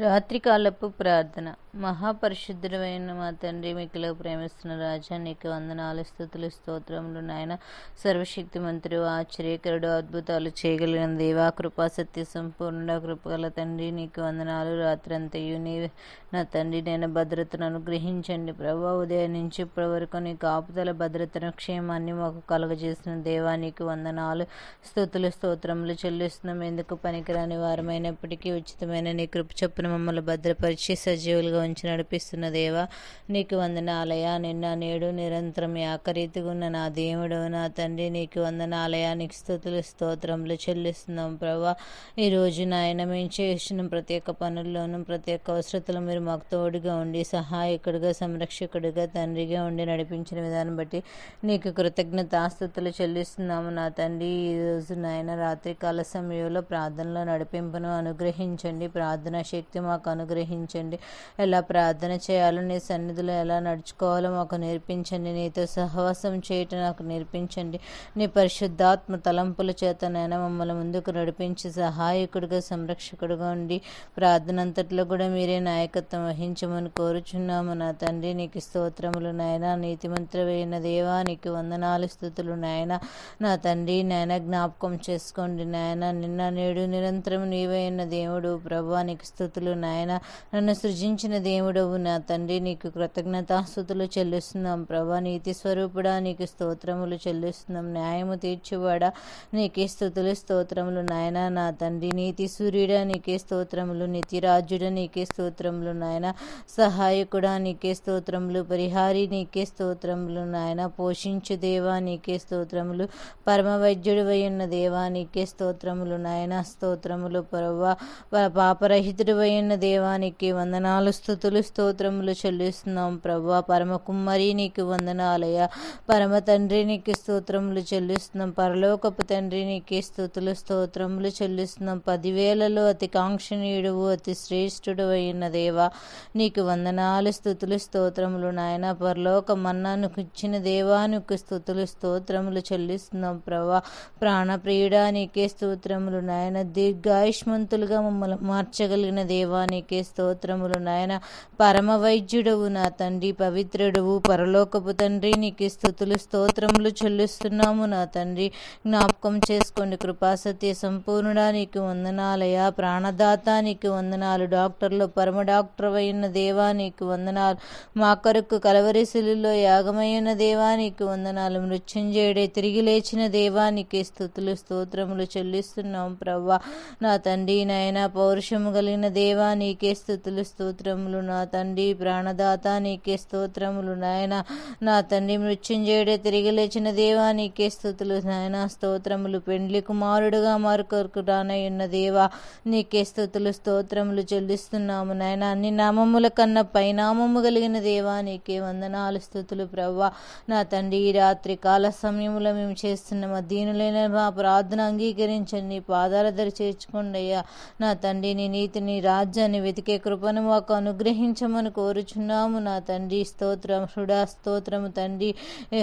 రాత్రికాలపు ప్రార్థన. మహాపరిశుద్ధుడమైన మా తండ్రి మీకులో ప్రేమిస్తున్న రాజా నీకు వందనాలు స్థుతులు స్తోత్రములు నాయన. సర్వశక్తి మంత్రి ఆశ్చర్యకరుడు అద్భుతాలు చేయగలిగిన దేవా కృపా సత్య సంపూర్ణ కృపగల తండ్రి నీకు వందనాలు. రాత్రంతయు నీ నా తండ్రి నేను భద్రతను అనుగ్రహించండి. ప్రభా ఉదయం నుంచి ఇప్పటి వరకు నీ కాపుదల భద్రతను క్షేమాన్ని మాకు కలుగజేసిన దేవా నీకు వందనాలు స్థుతులు స్తోత్రములు చెల్లిస్తున్నాం. ఎందుకు పనికిరాని వారమైనప్పటికీ ఉచితమైన నీ కృప చొప్పున మమ్మల్ని భద్రపరిచి సజీవులుగా ఉంచి నడిపిస్తున్న దేవా నీకు వందనాలయ. నిన్న నేడు నిరంతరం ఆకరీతిగా ఉన్న నా దేవుడు నా తండ్రి నీకు వందనాలయ. నీకు స్థుతులు స్తోత్రములు చెల్లిస్తున్నాం ప్రభా. ఈరోజు నాయన మేము చేసిన ప్రతి ఒక్క పనుల్లోనూ ప్రతి ఒక్క అవసరతలు మీరు మాకు తోడుగా ఉండి సహాయకుడిగా సంరక్షకుడిగా తండ్రిగా ఉండి నడిపించిన విధానం బట్టి నీకు కృతజ్ఞతాస్థుతులు చెల్లిస్తున్నాము నా తండ్రి. ఈరోజు నాయన రాత్రికాల సమయంలో ప్రార్థనలో నడిపింపును అనుగ్రహించండి. ప్రార్థన శక్తి మాకు అనుగ్రహించండి. ఎలా ప్రార్థన చేయాలో నీ సన్నిధిలో ఎలా నడుచుకోవాలో మాకు నేర్పించండి. నీతో సహవాసం చేయటం నాకు నేర్పించండి. నీ పరిశుద్ధాత్మ తలంపుల చేత నేను మమ్మల్ని ముందుకు నడిపించి సహాయకుడిగా సంరక్షకుడిగా ఉండి ప్రార్థన అంతట్లో కూడా మీరే నాయకత్వం వహించమని కోరుచున్నాము. నా తండ్రి నీకు స్తోత్రములు నాయన. నీతిమంత్రమైన దేవా నీకు వందనాలు స్థుతులు నాయన. నా తండ్రి నాయన జ్ఞాపకం చేసుకోండి నాయన. నిన్న నేడు నిరంతరం నీవైన దేవుడు. ప్రభా నీకు స్థుతులు నాయన. నన్ను సృజించిన దేవుడవు నా తండ్రి. నీకు కృతజ్ఞతాస్థుతులు చెల్లిస్తున్నాం ప్రభా. నీతి స్వరూపుడా నీకు స్తోత్రములు చెల్లిస్తున్నాం. న్యాయము తీర్చువాడా నీకే స్థుతులు స్తోత్రములు. నాయన నా తండ్రి నీతి సూర్యుడా నీకే స్తోత్రములు. నితిరాజుడా నీకే స్తోత్రములు. నాయన సహాయకుడా నీకే స్తోత్రములు. పరిహారి నీకే స్తోత్రములు. నాయన పోషించు దేవా నీకే స్తోత్రములు. పరమ వైద్యుడు ఉన్న దేవా నీకే స్తోత్రములు. నాయన స్తోత్రములు పరవ పాపరహితుడు ఉన్న దేవానికి వందనాలు స్థుతులు స్తోత్రములు చెల్లిస్తున్నాం ప్రభా. పరమ కుమ్మరి నీకు వందనాలయ పరమ తండ్రి నీకు స్తోత్రములు చెల్లిస్తున్నాం. పరలోకపు తండ్రి నీకే స్థుతులు స్తోత్రములు చెల్లిస్తున్నాం. పదివేలలో అతి కాంక్షణీయుడువు అతి శ్రేష్ఠుడు అయిన దేవా. నీకు వందనాలు స్థుతులు స్తోత్రములు నాయన. పరలోక మన్నానుకు ఇచ్చిన దేవానికి స్థుతులు స్తోత్రములు చెల్లిస్తున్నాం ప్రభా. ప్రాణప్రియుడా నీకే స్తోత్రములు నాయన. దీర్ఘాయుష్మంతులుగా మమ్మల్ని మార్చగలిగిన దేవానికే స్తోత్రములు నాయన. పరమ వైద్యుడవు నా తండ్రి పవిత్రుడవు పరలోకపు తండ్రి. నీకు స్థుతులు స్తోత్రములు చెల్లిస్తున్నాము నా తండ్రి. జ్ఞాపకం చేసుకోండి కృపాసత్య సంపూర్ణుడా నీకు వందనాలయ ప్రాణదాత నీకు వందనాలు. డాక్టర్లు పరమ డాక్టర్ అయిన దేవా నీకు వందనాలు. మా కొరకు కలవరిశిలులో యాగమైన దేవా నీకు వందనాలు. మృత్యుంజయుడే తిరిగి లేచిన దేవానికి స్థుతులు స్తోత్రములు చెల్లిస్తున్నాం ప్రవ్వా. నా తండ్రి నాయన పౌరుషము కలిగిన దేవా దేవా నీకే స్థుతులు స్తోత్రములు. నా తండ్రి ప్రాణదాత నీకే స్తోత్రములు. నాయన నా తండ్రి మృత్యుంజయుడే తిరిగి లేచిన దేవా నీకే స్థుతులు. నాయన స్తోత్రములు పెండ్లి కుమారుడుగా మరొకరుకు రానయ్యున్న దేవా నీకే స్థుతులు స్తోత్రములు చెల్లిస్తున్నాము. నాయన అన్ని నామముల కన్నా పైనామము కలిగిన దేవా నీకే వందనాలు స్థుతులు ప్రవ్వా. నా తండ్రి ఈ రాత్రి కాల సమయంలో మేము చేస్తున్న మా దీనులైన మా ప్రార్థన అంగీకరించండి పాదాల ధర చేర్చుకోండి అయ్యా నా తండ్రి నీ నీతిని రాజ్యాన్ని వెతికే కృపను మాకు అనుగ్రహించమని కోరుచున్నాము. నా తండ్రి స్తోత్రం. హృడా స్తోత్రము తండ్రి.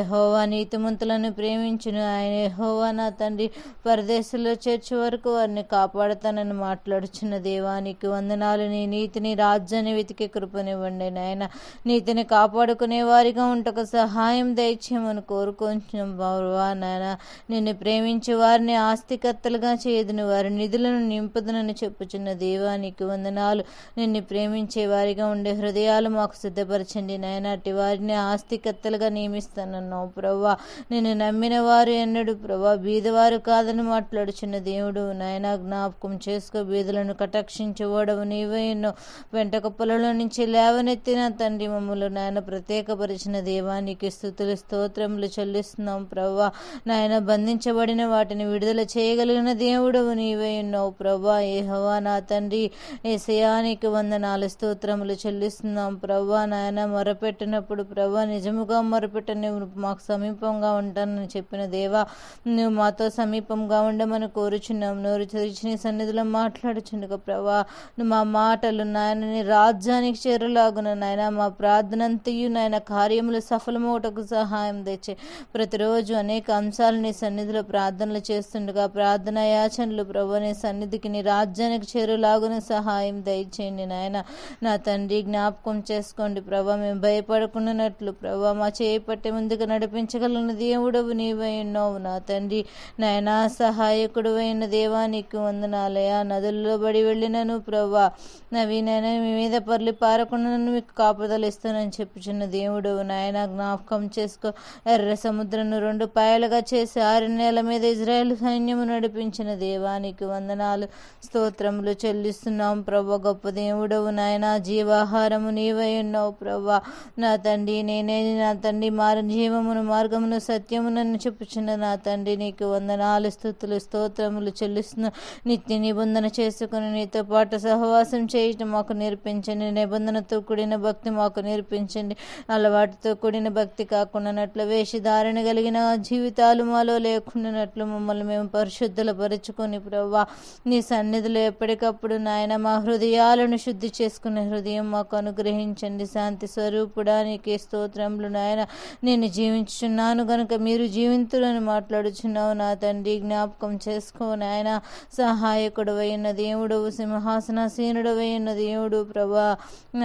హోవా నీతిమంతులను ప్రేమించును. ఆయన హోవా నా తండ్రి. పరదేశంలో చేర్చే వరకు వారిని కాపాడుతానని మాట్లాడుచున్న దేవానికి వందనాలు. నీ నీతిని రాజ్యాన్ని వెతికే కృపనివ్వండి నాయన. నీతిని కాపాడుకునే వారిగా ఉంటకు సహాయం దయచేయమని కోరుకుంటున్నాం బాబా నాయన నిన్ను ప్రేమించే వారిని ఆస్తికర్తలుగా చేయదును. వారి నిధులను నింపుదనని చెప్పుచున్న దేవానికి వందనాలు. నిన్ను ప్రేమించే వారిగా ఉండే హృదయాలు మాకు సిద్ధపరచండి నాయనాటి వారిని ఆస్తికత్తలుగా నియమిస్తానన్నావు ప్రభా నిన్ను నమ్మిన వారు ఎన్నడు ప్రభా బీదవారు కాదని మాట్లాడుచున్న దేవుడు నాయన జ్ఞాపకం చేసుకో. బీదులను కటాక్షించేవాడవు నీవే ఎన్నో. వెంట కుప్పలలో నుంచి లేవనెత్తిన తండ్రి మమ్మల్ని నాయన ప్రత్యేకపరిచిన దేవానికి స్థుతులు స్తోత్రములు చెల్లిస్తున్నాం ప్రభా నాయన బంధించబడిన వాటిని విడుదల చేయగలిగిన దేవుడవు నీవే ఉన్నావు ప్రభా ఏ హవా నా తండ్రి ఏసయానికి వందనాలు స్తోత్రములు చెల్లిస్తున్నాం. ప్రభా నాయన మొరపెట్టినప్పుడు ప్రభా నిజముగా మొరపెట్ట నువ్వు మాకు సమీపంగా ఉంటానని చెప్పిన దేవా నువ్వు మాతో సమీపంగా ఉండమని కోరుచున్నాం. నోరు తెరిచి సన్నిధిలో మాట్లాడుచుండగా ప్రభా నువ్వు మా మాటలు నాయనని రాజ్యానికి చేరులాగున నాయన మా ప్రార్థనంతయు నాయన కార్యములు సఫలమవుటకు సహాయం తెచ్చే ప్రతిరోజు అనేక అంశాలు నీ సన్నిధిలో ప్రార్థనలు చేస్తుండగా ప్రార్థన యాచనలు ప్రభు నీ సన్నిధికి నీ రాజ్యానికి చేరులాగున సహాయం సహాయం దయచేయండి నాయన. నా తండ్రి జ్ఞాపకం చేసుకోండి. ప్రభా మేము భయపడకుండానట్లు ప్రభా మా చేపట్టే ముందుకు నడిపించగలన దేవుడవు నీవై ఉన్నావు నా తండ్రి. నాయనా సహాయకుడు అయిన దేవానికి వందనాలయ. నదుల్లో బడి వెళ్ళినను ప్రభా. నవీనైనా మీ మీద పర్లి పారకుండా మీకు కాపుదలు ఇస్తానని చెప్పుచున్న దేవుడు నాయన జ్ఞాపకం చేసుకో. ఎర్ర సముద్రను రెండు పాయలుగా చేసి ఆరు నెలల మీద ఇజ్రాయెల్ సైన్యము నడిపించిన దేవానికి వందనాలు. స్తోత్రములు చెల్లిస్తున్నాం ప్రభా గొప్ప దేవుడవు నాయన జీవాహారము నీవై ఉన్నావు ప్రభా. నా తండ్రి నేనే నా తండ్రి మార జీవమును మార్గమును సత్యమునని చెప్పుచున్న నా తండ్రి నీకు వందనాలు స్థుతులు స్తోత్రములు చెల్లిస్తున్న. నిత్య నిబంధన చేసుకుని నీతో పాటు సహవాసం చేయటం మాకు నేర్పించండి. నిబంధనతో కూడిన భక్తి మాకు నేర్పించండి. అలవాటుతో కూడిన భక్తి కాకుండానట్లు వేషధారణ కలిగిన జీవితాలు మాలో లేకుండానట్లు మమ్మల్ని మేము పరిశుద్ధుల పరుచుకొని ప్రభా. నీ సన్నిధిలో ఎప్పటికప్పుడు నాయన మా హృదయాలను శుద్ధి చేసుకునే హృదయం మాకు అనుగ్రహించండి. శాంతి స్వరూపుడా నీకే స్తోత్రములు నాయన. నేను జీవించుచున్నాను గనుక మీరు జీవింతులని మాట్లాడుచున్నావు నా తండ్రి. జ్ఞాపకం చేసుకో నాయన. సహాయకుడు అయిన దేవుడు సింహాసనసీనుడు అయిన దేవుడు ప్రభా.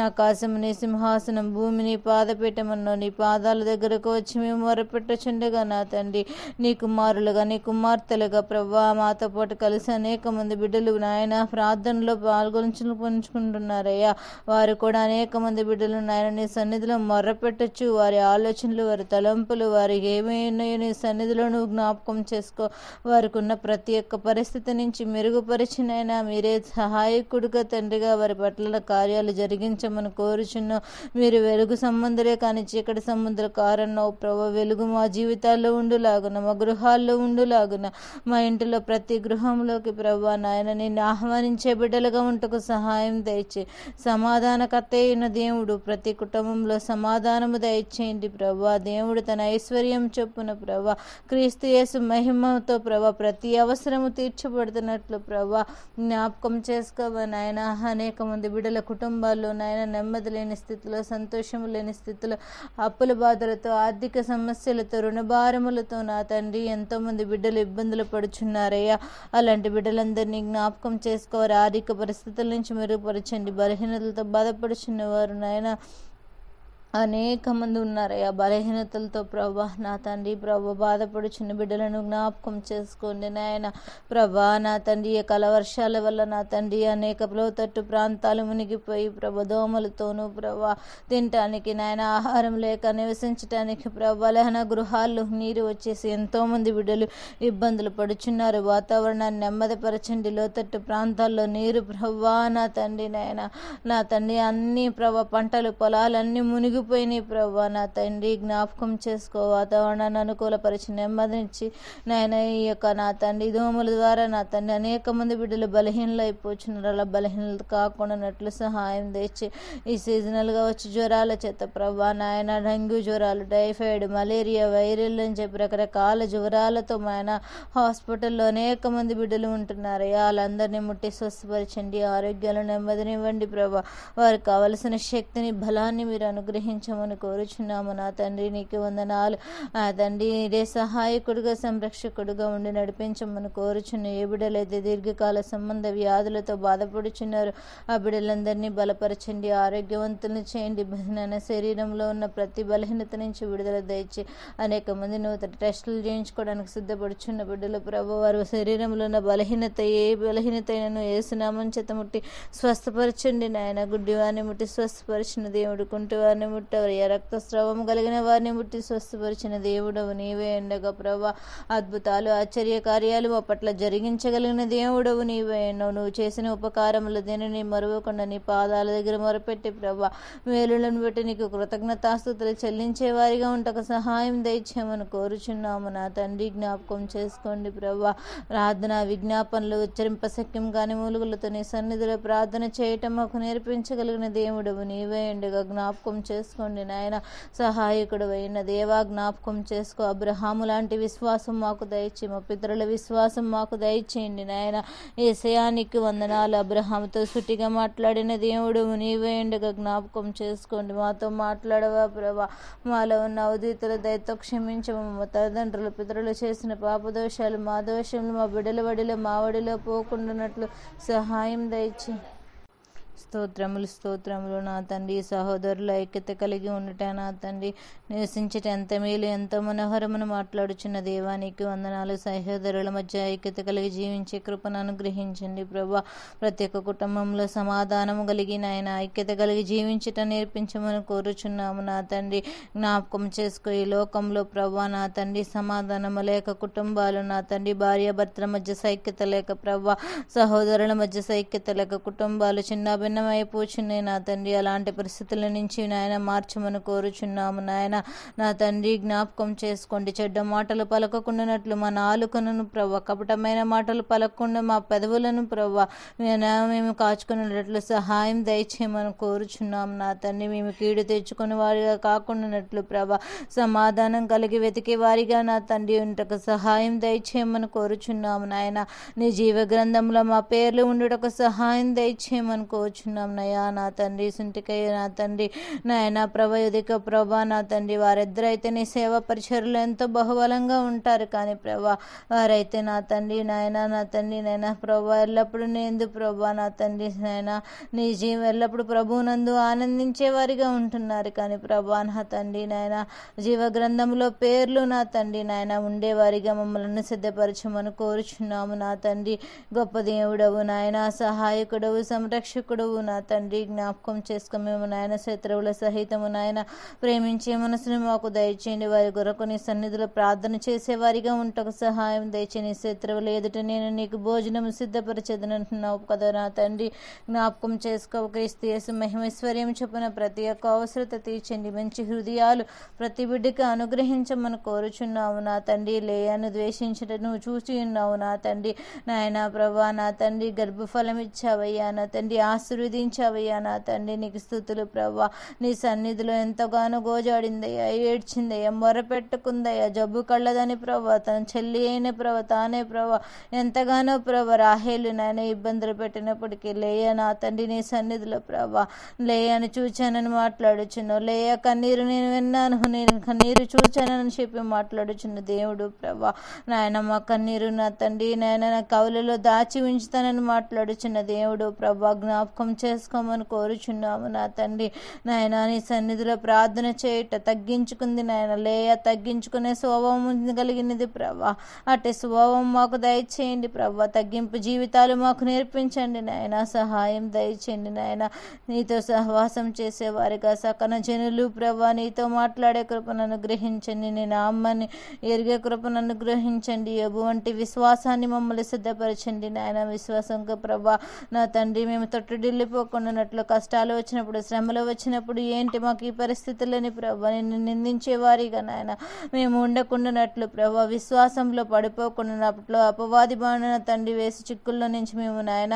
ఆకాశముని సింహాసనం భూమిని పాదపీఠమన్నో నీ పాదాల దగ్గరకు వచ్చి మేము మొరపెట్టుచుండగా నా తండ్రి. నీ కుమారులుగా నీ కుమార్తెలుగా ప్రభా. మాతో పాటు కలిసి అనేక మంది బిడ్డలు నాయన. ప్రార్థనలో పాల్గొంచు పంచుకుంటున్నారయ్యా. వారు కూడా అనేక మంది బిడ్డలు నాయన నీ సన్నిధిలో మొర్రపెట్టచ్చు వారి ఆలోచనలు వారి తలంపులు వారికి ఏమైనాయో నీ సన్నిధిలో నువ్వు జ్ఞాపకం చేసుకో. వారికి ఉన్న ప్రతి ఒక్క పరిస్థితి నుంచి మెరుగుపరిచినైనా మీరే సహాయకుడిగా తండ్రిగా వారి పట్ల కార్యాలు జరిగించమని కోరుచున్నాం మీరు వెలుగు సంబంధులే కానీ చీకటి సంబంధులు కారణం ప్రభు వెలుగు మా జీవితాల్లో ఉండులాగున మా గృహాల్లో ఉండులాగున మా ఇంటిలో ప్రతి గృహంలోకి ప్రభు నాయన నిన్ను ఆహ్వానించే బిడ్డలుగా ఉంటకు సహాయం దయచే. సమాధానకర్త అయిన దేవుడు ప్రతి కుటుంబంలో సమాధానము దయచేయండి ప్రభా. దేవుడు తన ఐశ్వర్యం చొప్పున ప్రభా. క్రీస్తు యేసు మహిమతో ప్రభా ప్రతి అవసరము తీర్చబడుతున్నట్లు ప్రభా జ్ఞాపకం చేసుకోవ ఆయన అనేక మంది బిడ్డల కుటుంబాల్లో నాయన నెమ్మది లేని స్థితిలో సంతోషం లేని స్థితిలో అప్పుల బాధలతో ఆర్థిక సమస్యలతో రుణభారములతో నా తండ్రి ఎంతో మంది బిడ్డలు ఇబ్బందులు పడుచున్నారయ్యా. అలాంటి బిడ్డలందరినీ జ్ఞాపకం చేసుకోవాలి ఆర్థిక పరిస్థితి పరిస్థితుల నుంచి మెరుగుపరచండి. బలహీనతలతో బాధపడుచున్న వారు నాయన అనేక మంది ఉన్నారయ్యా బలహీనతలతో ప్రభా నా తండ్రి ప్రభా బాధపడుచున్న బిడ్డలను జ్ఞాపకం చేసుకోండి నాయన. ప్రభా నా తండ్రి కల వర్షాల వల్ల నా తండ్రి అనేక లోతట్టు ప్రాంతాలు మునిగిపోయి ప్రభ దోమలతోనూ ప్రభా తినటానికి నాయన ఆహారం లేక నివసించటానికి ప్రభా గృహాల్లో నీరు వచ్చేసి ఎంతోమంది బిడ్డలు ఇబ్బందులు పడుచున్నారు. వాతావరణాన్ని నెమ్మదిపరచండి. లోతట్టు ప్రాంతాల్లో నీరు ప్రభా నా తండ్రి నాయన. నా తండ్రి అన్ని ప్రభా పంటలు పొలాలన్నీ మునిగి మునిగిపోయినాయి ప్రభా. నా తండ్రి జ్ఞాపకం చేసుకో. వాతావరణాన్ని అనుకూలపరిచి నెమ్మదించి నాయన ఈ యొక్క నా తండ్రి దోమల ద్వారా నా తండ్రి అనేక మంది బిడ్డలు బలహీనలు అయిపోతున్నారు అలా బలహీనత కాకుండానట్లు సహాయం తెచ్చి ఈ సీజనల్గా వచ్చి జ్వరాల చేత ప్రభా నాయన డెంగ్యూ జ్వరాలు టైఫాయిడ్ మలేరియా వైరల్ అని చెప్పి రకరకాల జ్వరాలతో ఆయన హాస్పిటల్లో అనేక మంది బిడ్డలు ఉంటున్నారు. వాళ్ళందరినీ ముట్టి స్వస్థపరచండి. ఆరోగ్యాలు నెమ్మదినివ్వండి ప్రభా. వారికి కావలసిన శక్తిని బలాన్ని మీరు అనుగ్రహించండి. అనుగ్రహించమని కోరుచున్నాము. నా తండ్రి నీకు వందనాలు. ఆ తండ్రి నీదే సహాయకుడుగా సంరక్షకుడుగా ఉండి నడిపించమని కోరుచున్న ఏ బిడ్డలైతే దీర్ఘకాల సంబంధ వ్యాధులతో బాధపడుచున్నారు ఆ బిడ్డలందరినీ బలపరచండి. ఆరోగ్యవంతులను చేయండి. బలహీన శరీరంలో ఉన్న ప్రతి బలహీనత నుంచి విడుదల దయచి అనేక మంది నూతన టెస్టులు చేయించుకోవడానికి సిద్ధపడుచున్న బిడ్డలు ప్రభు వారి శరీరంలో ఉన్న బలహీనత ఏ బలహీనత అయినను ఏసునామం చేత ముట్టి స్వస్థపరచండి. నాయన గుడ్డివారిని ముట్టి స్వస్థపరిచిన దేవుడు కుంటివారిని ముట్టవరయ్య రక్తస్రావం కలిగిన వారిని ముట్టి స్వస్థపరిచిన దేవుడవు నీవే ఎండగా. ప్రభా అద్భుతాలు ఆశ్చర్య కార్యాలు మా పట్ల జరిగించగలిగిన దేవుడవు నీవే ఎన్నో. నువ్వు చేసిన ఉపకారములు దీనిని మరువకుండా నీ పాదాల దగ్గర మొరపెట్టి ప్రభా మేలులను బట్టి నీకు కృతజ్ఞతాస్తుతులు చెల్లించే వారిగా ఉంటక సహాయం దయచేయమని కోరుచున్నాము. నా తండ్రి జ్ఞాపకం చేసుకోండి ప్రభా. ప్రార్థన విజ్ఞాపనలు ఉచ్చరింపశక్యం కాని మూలుగులతో నీ సన్నిధిలో ప్రార్థన చేయటం మాకు నేర్పించగలిగిన దేవుడవు నీవే ఎండగా. జ్ఞాపకం చేసుకోండి నాయన. సహాయకుడు అయిన దేవా జ్ఞాపకం చేసుకో. అబ్రహాము లాంటి విశ్వాసం మాకు దయచి మా పితరుల విశ్వాసం మాకు దయచేయండి నాయన. ఏసయానికి వందనాలు. అబ్రహాముతో సుటిగా మాట్లాడిన దేవుడు నీవే ఉండగా జ్ఞాపకం చేసుకోండి. మాతో మాట్లాడవా ప్రభా? మాలో ఉన్న అవధితుల దయతో క్షమించము. మా తల్లిదండ్రులు పితరులు చేసిన పాపదోషాలు మా దోషములు మా బిడల వడిలో మా వడిలో పోకుండానట్లు సహాయం దయచి స్తోత్రములు స్తోత్రములు నా తండ్రి. సహోదరుల ఐక్యత కలిగి ఉండుట నా తండ్రి. నివసించట ఎంత మేలు ఎంతో మనోహరమును మాట్లాడుచున్న దేవానికి వందనాలు. సహోదరుల మధ్య ఐక్యత కలిగి జీవించే కృపను అనుగ్రహించండి ప్రభా. ప్రతి ఒక్క కుటుంబంలో సమాధానము కలిగి నాయన ఐక్యత కలిగి జీవించట నేర్పించమని కోరుచున్నాము నా తండ్రి. జ్ఞాపకం చేసుకో ఈ లోకంలో ప్రభా నా తండ్రి సమాధానము లేక కుటుంబాలు నా తండ్రి భార్య భర్తల మధ్య సైక్యత లేక ప్రభా. సహోదరుల మధ్య సైక్యత లేక కుటుంబాలు చిన్న భిన్నమైపోచున్నాయి నా తండ్రి. అలాంటి పరిస్థితుల నుంచి నాయన మార్చమని కోరుచున్నాము నాయన. నా తండ్రి జ్ఞాపకం చేసుకోండి. చెడ్డ మాటలు పలకకుండానట్లు మా నాలుకను ప్రవ్వ. కపటమైన మాటలు పలకకుండా మా పెదవులను ప్రభా మేము కాచుకునేటట్లు సహాయం దయచేయమని కోరుచున్నాం నా తండ్రి. మేము కీడు తెచ్చుకుని వారిగా కాకుండానట్లు ప్రభ సమాధానం కలిగి వెతికే వారిగా నా తండ్రి ఉంటకు సహాయం దయచేయమని కోరుచున్నాము నాయన. నీ జీవ గ్రంథంలో మా పేర్లు ఉండుటకు సహాయం దయచేయమని కోరుచున్నాం. నయా నా తండ్రి సుంటికయ్య నా తండ్రి నాయన ప్రభ యుధిక ప్రభా నా తండ్రి వారిద్దరైతే నీ సేవ పరిచర్లు ఎంతో బహుబలంగా ఉంటారు. కానీ ప్రభా వారైతే నా తండ్రి నాయన నా తండ్రి నాయన ప్రభా ఎల్లప్పుడూ నేను ప్రభా నా తండ్రి నాయన నీ జీవం ఎల్లప్పుడు ప్రభువునందు ఆనందించే వారిగా ఉంటున్నారు. కానీ ప్రభా నా తండ్రి నాయన జీవ గ్రంథంలో పేర్లు నా తండ్రి నాయన ఉండేవారిగా మమ్మల్ని సిద్ధపరచమని కోరుచున్నాము. నా తండ్రి గొప్ప దేవుడవు నాయన సహాయకుడవు సంరక్షకుడు సంరక్షకుడవు నా తండ్రి జ్ఞాపకం చేసుకో మేము నాయన శత్రువుల సహితము నాయన ప్రేమించే మనసును మాకు దయచేయండి. వారి కొరకు నీ సన్నిధిలో ప్రార్థన చేసేవారిగా ఉంటకు సహాయం దయచేని శత్రువులు ఎదుట నేను నీకు భోజనం సిద్ధపరచదనంటున్నావు కదా నా తండ్రి. జ్ఞాపకం చేసుకో క్రీస్తు మహిమేశ్వర్యం చొప్పున ప్రతి ఒక్క అవసరత తీర్చండి. మంచి హృదయాలు ప్రతి బిడ్డకి అనుగ్రహించమని కోరుచున్నావు నా తండ్రి. లేయను ద్వేషించటను చూసి ఉన్నావు నా తండ్రి. నాయన ప్రభా నా తండ్రి గర్భఫలం ఇచ్చావయ్యా నా తండ్రి ఆశీర్వదించావయ్యా నా తండ్రి. నీకు స్థుతులు ప్రభా నీ సన్నిధిలో ఎంతగానో గోజాడిందయ్యా. ఏడ్చిందయ్యా. మొరపెట్టుకుందయ్యా. జబ్బు కళ్ళదని ప్రభా తన చెల్లి అయిన ప్రభ తానే ప్రభ ఎంతగానో ప్రభ రాహేలు నాయన ఇబ్బందులు పెట్టినప్పటికీ లేయ నా తండ్రి నీ సన్నిధిలో ప్రభా లేయని చూచానని మాట్లాడుచును. లేయ కన్నీరు నేను విన్నాను. నేను కన్నీరు చూచానని చెప్పి మాట్లాడుచున్న దేవుడు ప్రభా నాయన మా కన్నీరు నా తండ్రి. నాయన నా కవులలో దాచి ఉంచుతానని మాట్లాడుచున్న దేవుడు ప్రభా జ్ఞాపకం చేసుకోమని కోరుచున్నాము నా తండ్రి. నాయన నీ సన్నిధిలో ప్రార్థన చేయట తగ్గించుకుంది నాయన. లేయ తగ్గించుకునే స్వభావం కలిగినది ప్రభా. అటు స్వభావం మాకు దయచేయండి ప్రభా. తగ్గింపు జీవితాలు మాకు నేర్పించండి నాయన. సహాయం దయచేయండి నాయన. నీతో సహవాసం చేసేవారిగా సకన జనులు ప్రభా నీతో మాట్లాడే కృపను అనుగ్రహించండి. నేను అమ్మని ఎరిగే కృపను అనుగ్రహించండి. ఎబు వంటి విశ్వాసాన్ని మమ్మల్ని సిద్ధపరచండి నాయన. విశ్వాసంగా ప్రభా నా తండ్రి మేము తొట్టుడిల్లిపోకుండానట్లు కష్టాలు వచ్చినప్పుడు శ్రమలు వచ్చినప్పుడు ఏంటి మాకు ఈ పరిస్థితులని ప్రభా నిన్ను నిందించేవారిగా నాయన. మేము ఉండకుండానట్లు ప్రభా విశ్వాసంలో పడిపోకుండానట్లు అపవాది బాణ తండ్రి వేసి చిక్కుల్లో నుంచి మేము నాయన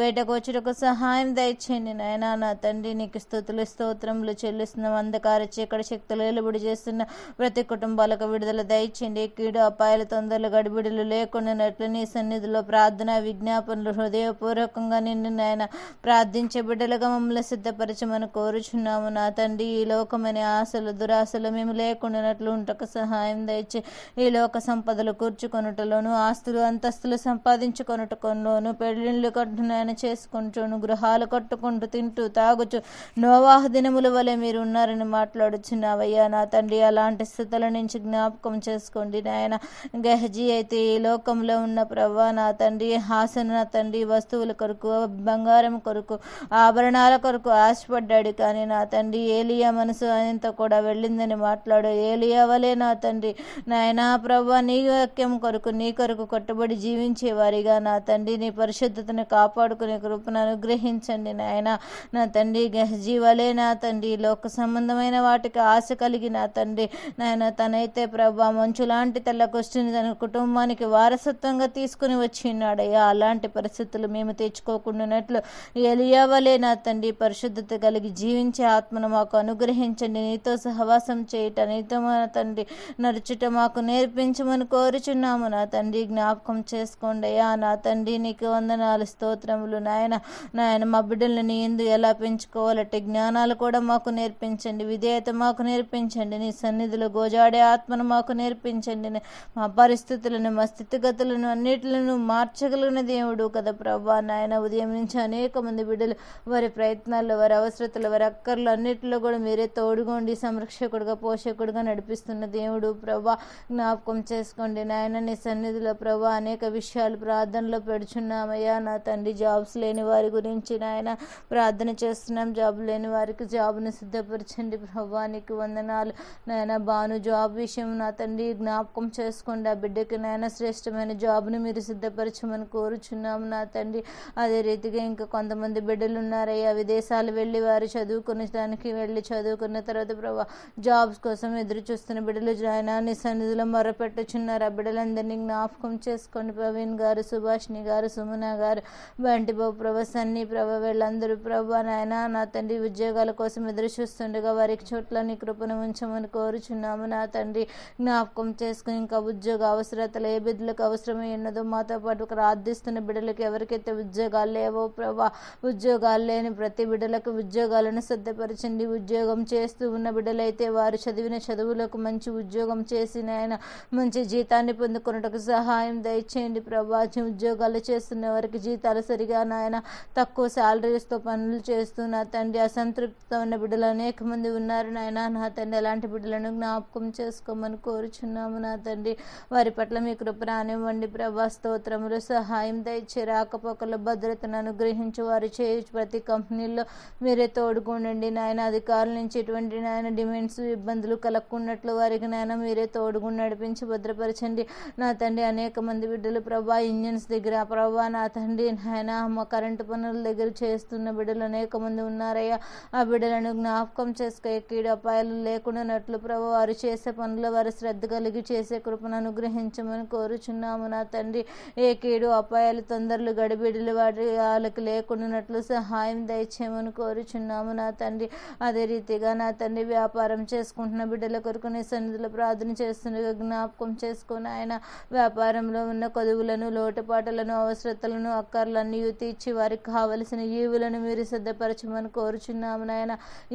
వేటకు వచ్చుటకు సహాయం దయచేయండి నాయన. నా తండ్రి నీకు స్థుతులు స్తోత్రములు చెల్లిస్తున్నాం. అంధకార చీకటి శక్తులు వెలుబడి చేస్తున్న ప్రతి కుటుంబాలకు విడుదల దయచేయండి. కీడు అపాయాల తొందరలు గడిబిడులు లేకుండానట్లు నీ సన్నిధిలో ప్రార్థన విజ్ఞాపనలు హృదయపూర్వకంగా నిన్ను నాయన. ప్రార్థించే బిడ్డలుగా మమ్మల్ని సిద్ధపరచమని కోరుచున్నాము. నా తండ్రి ఈ లోకమనే ఆశలు దురాశలు మేము లేకుండానట్లు ఉంటకు సహాయం దయచే ఈ లోక సంపదలు కూర్చుకొనుటలోను ఆస్తులు అంతస్తులు సంపాదించుకొనుటలోను పెళ్ళిళ్ళు కట్టునైనా చేసుకుంటూను గృహాలు కట్టుకుంటూ తింటూ తాగుచు నోవాహ దినముల వలె మీరు ఉన్నారని మాట్లాడుచున్నావయ్యా. నా తండ్రి అలాంటి స్థితుల నుంచి జ్ఞాపకం చేసుకోండి నాయన. గహజీ అయితే ఈ లోకంలో ఉన్న ప్రవ్వా నా తండ్రి హాసన నా తండ్రి వస్తువుల కొరకు బంగారం కొరకు ఆభరణాల కొరకు ఆశపడ్డాడు. కానీ నా తండ్రి ఏలియా మనసు ఆయనతో కూడా వెళ్ళిందని మాట్లాడు. ఏలియా వలే నా తండ్రి నాయనా ప్రభా నీ వాక్యం కొరకు నీ కొరకు కట్టుబడి జీవించే వారిగా నా తండ్రి నీ పరిశుద్ధతను కాపాడుకునే కృపను అనుగ్రహించండి నాయన. నా తండ్రి గహజీవలే నా తండ్రి లోక సంబంధమైన వాటికి ఆశ కలిగి నా తండ్రి. నాయన తనైతే ప్రభా మంచు లాంటి తెల్ల తెల్లకొస్తుంది తన కుటుంబానికి వారసత్వంగా తీసుకుని వచ్చిన్నాడయ్యా అలాంటి పరిస్థితులు మేము తెచ్చుకోకుండానట్లు ఎలియా నా తండ్రి పరిశుద్ధత కలిగి జీవించే ఆత్మను మాకు అనుగ్రహించండి. నీతో సహవాసం చేయట నీతో మా తండ్రి నడుచుట మాకు నేర్పించమని కోరుచున్నాము. నా తండ్రి జ్ఞాపకం చేసుకోండి అయ్యా. నా తండ్రి నీకు వందనాలు స్తోత్రములు నాయన. నాయన మా బిడ్డలను నీ ఎందు ఎలా పెంచుకోవాలంటే జ్ఞానాలు కూడా మాకు నేర్పించండి. విధేయత మాకు నేర్పించండి. నీ సన్నిధిలో గోజాడే ఆత్మను మాకు నేర్పించండి. మా పరిస్థితులను మా స్థితిగతులను అన్నిటిలను మార్చగలిగిన దేవుడు కదా ప్రభా. నాయన ఉదయం నుంచి అనేక మంది బిడ్డలు వారి ప్రయత్నాల్లో వారి అవసరతలు వారి అక్కర్లు అన్నిటిలో కూడా మీరే తోడుగోండి సంరక్షకుడుగా పోషకుడుగా నడిపిస్తున్న దేవుడు ప్రభా. జ్ఞాపకం చేసుకోండి నాయన నీ సన్నిధిలో ప్రభా అనేక విషయాలు ప్రార్థనలో పెడుచున్నామయ్యా. నా తండ్రి జాబ్స్ లేని వారి గురించి నాయన ప్రార్థన చేస్తున్నాం. జాబ్ లేని వారికి జాబ్ను సిద్ధపరచండి ప్రభా. నీకు వందనాలు నాయన. బాను జాబ్ విషయం నా తండ్రి జ్ఞాపకం చేసుకోండి. ఆ బిడ్డకి నాయన శ్రేష్టమైన జాబ్ను మీరు సిద్ధపరచమని కోరుచున్నాము నా తండ్రి. అదే రీతిగా ఇంకా కొంతమంది బిడ్డలు ఉన్నారయ్యా విదేశాలు వెళ్ళి వారు చదువుకునే దానికి వెళ్ళి చదువుకున్న తర్వాత ప్రభా జాబ్స్ కోసం ఎదురు చూస్తున్న బిడ్డలు ఆయన నీ సన్నిధిలో మొరపెట్టుచున్నారు. ఆ బిడ్డలందరినీ జ్ఞాపకం చేసుకోండి. ప్రవీణ్ గారు సుభాష్ని గారు సుమన గారు బంటి బాబు ప్రభా సన్ని ప్రభ వీళ్ళందరూ ప్రభా నాయన నా తండ్రి ఉద్యోగాల కోసం ఎదురు చూస్తుండగా వారికి చోట్ల నీ కృపను ఉంచమని కోరుచున్నాము. నా తండ్రి జ్ఞాపకం చేసుకుని ఇంకా ఉద్యోగ అవసరతలు ఏ బిడ్డలకు అవసరమై ఉన్నదో మాతో పాటు ప్రార్థిస్తున్న బిడ్డలకు ఎవరికైతే ఉద్యోగాలు లేవో ప్రభా ఉద్యోగాలు లేని ప్రతి బిడ్డలకు ఉద్యోగాలను సిద్ధపరచండి ఉద్యోగం చేస్తూ ఉన్న బిడ్డలైతే వారు చదివిన చదువులకు మంచి ఉద్యోగం చేసి నాయన మంచి జీతాన్ని పొందుకున్నట్టుకు సహాయం దయచేయండి ప్రభా. ఉద్యోగాలు చేస్తున్న వారికి జీతాలు సరిగా నాయన తక్కువ శాలరీస్తో పనులు చేస్తూ నా తండ్రి అసంతృప్తితో ఉన్న బిడ్డలు అనేక మంది ఉన్నారు నాయన. నా తండ్రి అలాంటి బిడ్డలను జ్ఞాపకం చేసుకోమని కోరుచున్నాము నా తండ్రి. వారి పట్ల మీ కృప రానివ్వండి ప్రభా. స్తోత్రములు సహాయం దయచే రాకపోకల భద్రతను అనుగ్రహించి వారి చేయొచ్చు ప్రతి కంపెనీల్లో మీరే తోడుగుండండి నాయన. అధికారుల నుంచి ఎటువంటి నాయన డిమాండ్స్ ఇబ్బందులు కలక్కున్నట్లు వారికి నాయన మీరే తోడుగుని నడిపించి భద్రపరచండి. నా తండ్రి అనేక మంది బిడ్డలు ప్రభా ఇంజన్స్ దగ్గర. ప్రభా నా తండ్రి నాయన అమ్మ కరెంటు పనుల దగ్గర చేస్తున్న బిడ్డలు అనేక మంది ఉన్నారయ్యా. ఆ బిడ్డలను జ్ఞాపకం చేసుకో కీడు అపాయాలు లేకుండానట్లు ప్రభు వారు చేసే పనులు వారు శ్రద్ధ కలిగి చేసే కృపను అనుగ్రహించమని కోరుచున్నాము నా తండ్రి. ఏ కీడు అపాయాలు తొందరలు గడిబిడలు వాటి వాళ్ళకి లేకుండా చేస్తున్నట్లు సహాయం దయచేయమని కోరుచున్నాము. నా తండ్రి అదే రీతిగా నా తండ్రి వ్యాపారం చేసుకుంటున్న బిడ్డల కొరకు నీ సన్నిధిలో ప్రార్థన చేస్తుండగా జ్ఞాపకం చేసుకుని ఆయన వ్యాపారంలో ఉన్న కొదువులను లోటుపాటలను అవసరతలను అక్కర్లన్నీ తీర్చి వారికి కావలసిన ఈవులను మీరు సిద్ధపరచమని కోరుచున్నాము. నాయన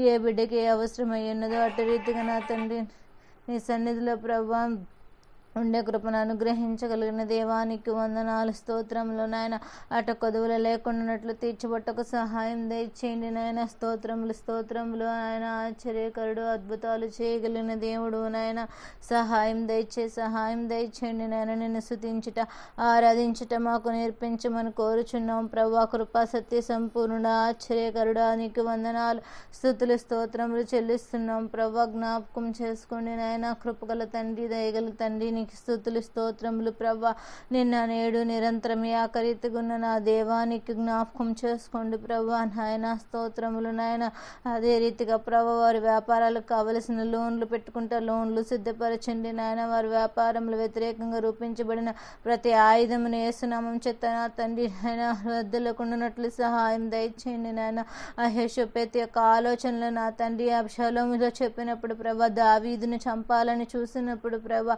ఏ బిడ్డకి ఏ అవసరమై ఉన్నదో అటు రీతిగా నా తండ్రి నీ సన్నిధిలో ప్రభా ఉండే కృపను అనుగ్రహించగలిగిన దేవానికి వందనాలు స్తోత్రములు నాయన. అట కొదువులు లేకుండానట్లు తీర్చిబట్టకు సహాయం దయచేయండి నాయన. స్తోత్రములు స్తోత్రములు ఆయన ఆశ్చర్యకరుడు అద్భుతాలు చేయగలిగిన దేవుడు నాయన. సహాయం దయచే సహాయం దయచేయండి నాయన. నిన్ను శుతించుట ఆరాధించుట మాకు నేర్పించమని కోరుచున్నాం. ప్రభా కృపా సత్య సంపూర్ణ ఆశ్చర్యకరుడు నీకు వందనాలు స్థుతులు స్తోత్రములు చెల్లిస్తున్నాం. ప్రభా జ్ఞాపకం చేసుకోండి నాయన. కృపగల తండ్రి దయగల తండ్రిని నీకు స్థుతులు స్తోత్రములు ప్రభా నిన్న నేడు నిరంతరం ఆకరితిగున్న నా దేవానికి జ్ఞాపకం చేసుకోండి ప్రభా నాయన స్తోత్రములు నాయన. అదే రీతిగా ప్రవ వారి వ్యాపారాలకు కావలసిన లోన్లు పెట్టుకుంటే లోన్లు సిద్ధపరచండి నాయన. వారి వ్యాపారంలో వ్యతిరేకంగా రూపించబడిన ప్రతి ఆయుధమును వేసునామం చెత్త నా తండ్రి నాయన వద్దలకుండానట్లు సహాయం దయచేయండి నాయన. అహేషు ప్రతి ఒక్క ఆలోచనలు నా తండ్రి అబ్షలోములో చెప్పినప్పుడు ప్రభా దావీదును చంపాలని చూసినప్పుడు ప్రభా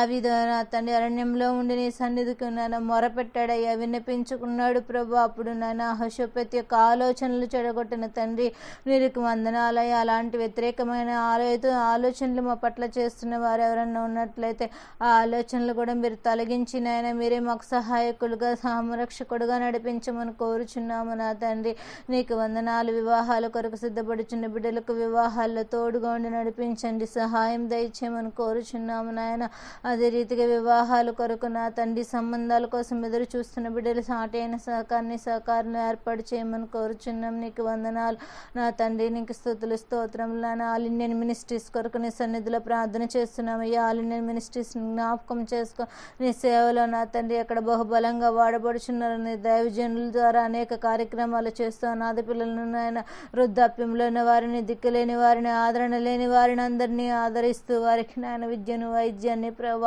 దావీదు నా తండ్రి అరణ్యంలో ఉండి నీ సన్నిధికి నాన్న మొరపెట్టాడయ్యా. విన్నపించుకున్నాడు ప్రభు. అప్పుడు నాన్న అహోషు యొక్క ఆలోచనలు చెడగొట్టిన తండ్రి నీకు వందనాలయ్యా. అలాంటి వ్యతిరేకమైన ఆలోచన ఆలోచనలు మా పట్ల చేస్తున్న వారు ఎవరన్నా ఉన్నట్లయితే ఆ ఆలోచనలు కూడా మీరు తొలగించి నాయన మీరే మాకు సహాయకులుగా సంరక్షకుడుగా నడిపించమని కోరుచున్నాము నా తండ్రి. నీకు వందనాలు వివాహాల కొరకు సిద్ధపడుచున్న బిడ్డలకు వివాహాల్లో తోడుగా ఉండి నడిపించండి. సహాయం దయచేయమని కోరుచున్నాము నాయన. అదే రీతిగా వివాహాల కొరకు నా తండ్రి సంబంధాల కోసం ఎదురు చూస్తున్న బిడ్డలు సాటైన సహకారాన్ని సహకారం ఏర్పాటు చేయమని కోరుచున్నాం. నీకు వందనాలు. నా తండ్రి నీకు స్థుతులు స్తోత్రములు. నా ఆల్ ఇండియన్ మినిస్ట్రీస్ కొరకు నీ సన్నిధిలో ప్రార్థన చేస్తున్నాము ఈ ఆల్ ఇండియన్ మినిస్ట్రీస్ జ్ఞాపకం చేసుకో. నీ సేవలో నా తండ్రి అక్కడ బహుబలంగా వాడబడుచున్నారు నీ దైవజనుల ద్వారా అనేక కార్యక్రమాలు చేస్తూ అనాథ పిల్లలను నాయన వృద్ధాప్యంలో ఉన్న వారిని దిక్కులేని వారిని ఆదరణ లేని వారిని అందరినీ ఆదరిస్తూ వారికి నాయన విద్యను వైద్యాన్ని ప్రభా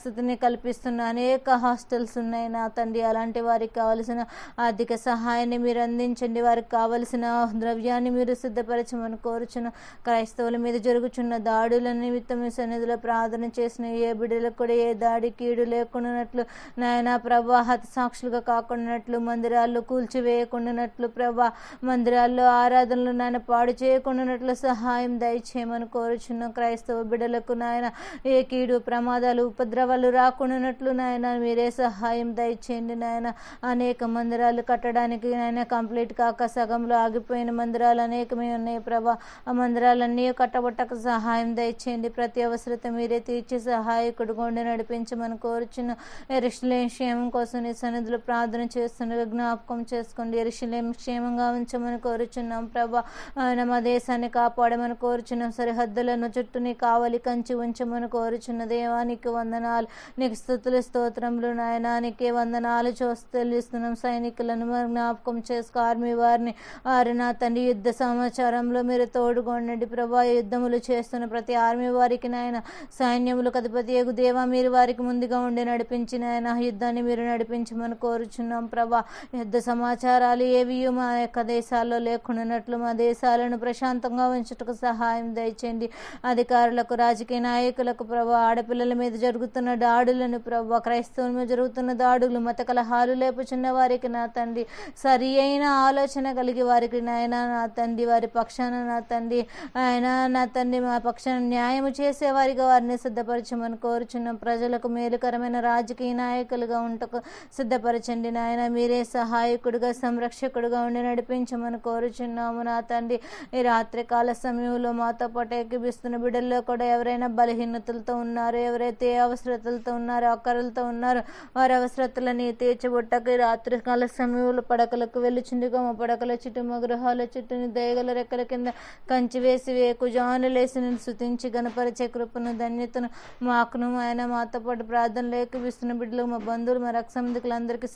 స్థితిని కల్పిస్తున్న అనేక హాస్టల్స్ ఉన్నాయి నా తండ్రి. అలాంటి వారికి కావలసిన ఆర్థిక సహాయాన్ని మీరు అందించండి. వారికి కావలసిన ద్రవ్యాన్ని మీరు సిద్ధపరచమని కోరుచున్న క్రైస్తవుల మీద జరుగుచున్న దాడుల నిమిత్తం మీ సన్నిధిలో ప్రార్థన చేసిన ఏ బిడ్డలకు కూడా ఏ దాడి కీడు లేకుండానట్లు నాయన ప్రభా హత సాక్షులుగా కాకుండానట్లు మందిరాల్లో కూల్చివేయకుండానట్లు ప్రభా మందిరాల్లో ఆరాధనలు నాయన పాడు చేయకుండానట్లు సహాయం దయచేయమని కోరుచున్న క్రైస్తవ బిడ్డలకు నాయన ఏ కీడు ప్రమాద ప్రమాదాలు ఉపద్రవాలు రాకుండానట్లు నాయన మీరే సహాయం దయచేయండి నాయన. అనేక మందిరాలు కట్టడానికి నాయన కంప్లీట్ కాక సగంలో ఆగిపోయిన మందిరాలు అనేకమే ఉన్నాయి ప్రభా. ఆ మందిరాలన్నీ కట్టబట్టకు సహాయం దయచేయండి. ప్రతి అవసరత మీరే తీర్చి సహాయకుడు గుండె నడిపించమని కోరుచున్న ఎరుషులేం క్షేమం కోసం నీ సన్నిధులు ప్రార్థన చేస్తుండగా జ్ఞాపకం చేసుకోండి. ఎరుషులేం క్షేమంగా ఉంచమని కోరుచున్నాం ప్రభా. ఆయన మా దేశాన్ని కాపాడమని కోరుచున్నాం. సరిహద్దులను చుట్టూ నీ కావలి కంచి ఉంచమని కోరుచున్న నీకు వందనాలు. నీకు స్థుతులు స్తోత్రములు నాయన. నీకే వందనాలు చూసి తెలుస్తున్నాం సైనికులను జ్ఞాపకం చేసుకో. ఆర్మీ వారిని వారి నా తండ్రి యుద్ధ సమాచారంలో మీరు తోడుగొండండి ప్రభా యుద్ధములు చేస్తున్న ప్రతి ఆర్మీ వారికి నాయన. సైన్యములు కధిపతి ఎగు దేవా మీరు వారికి ముందుగా ఉండి నడిపించిన ఆయన యుద్ధాన్ని మీరు నడిపించమని కోరుచున్నాం ప్రభా. యుద్ధ సమాచారాలు ఏవి మా యొక్క దేశాల్లో లేకుండానట్లు మా దేశాలను ప్రశాంతంగా ఉంచుటకు సహాయం దయచేయండి. అధికారులకు రాజకీయ నాయకులకు ప్రభా ఆడపిల్లల మీద జరుగుతున్న దాడులను ప్రభు క్రైస్తవుల మీద జరుగుతున్న దాడులు మత కలహాలు లేపుచున్న వారికి నా తండ్రి. సరి అయిన ఆలోచన కలిగి వారికి నాయన నా తండ్రి వారి పక్షాన నా తండ్రి. ఆయన నా తండ్రి మా పక్షాన న్యాయం చేసేవారిగా వారిని సిద్ధపరచమని కోరుచున్నాం. ప్రజలకు మేలుకరమైన రాజకీయ నాయకులుగా ఉంటకు సిద్ధపరచండి నాయన. మీరే సహాయకుడిగా సంరక్షకుడిగా ఉండి నడిపించమని కోరుచున్నాము నా తండ్రి. ఈ రాత్రి కాల సమయంలో మాతో పాటు ఎక్కిపిస్తున్న బిడ్డల్లో కూడా ఎవరైనా బలహీనతలతో ఉన్నారు ఎవరైతే అవసరతలతో ఉన్నారో అక్కరలతో ఉన్నారో వారి అవసరతలని తీర్చబుట్టక రాత్రి కాల సమయంలో పడకలకు వెళ్ళుచుండగా మా పడకల చుట్టూ మా గృహాల చుట్టూ దయగల రెక్కల కింద కంచి వేసి వేకు జానులేసి నేను శుతించి గణపరిచే కృపను ధన్యతను మాకును. ఆయన మాతో పాటు ప్రార్థనలు విస్తున్న బిడ్డలు మా బంధువులు మా రక్ష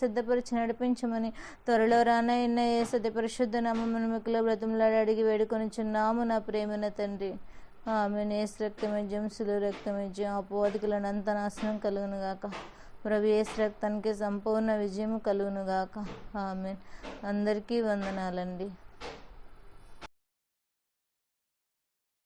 సిద్ధపరిచి నడిపించమని త్వరలో రానయ్య సతి పరిశుద్ధ నామమును మిక్కుల బ్రతంలాడి అడిగి వేడుకొని చున్నాము నా ప్రేమన తండ్రి. ఆమె నేస్ రక్తమేజ్యం సులు రక్తమేజ్యం అపోధికులను అంత నాశనం కలుగును గాక. ప్రభు ఏసు రక్తానికి సంపూర్ణ విజయం కలుగును గాక. ఆమె అందరికీ వందనాలండి.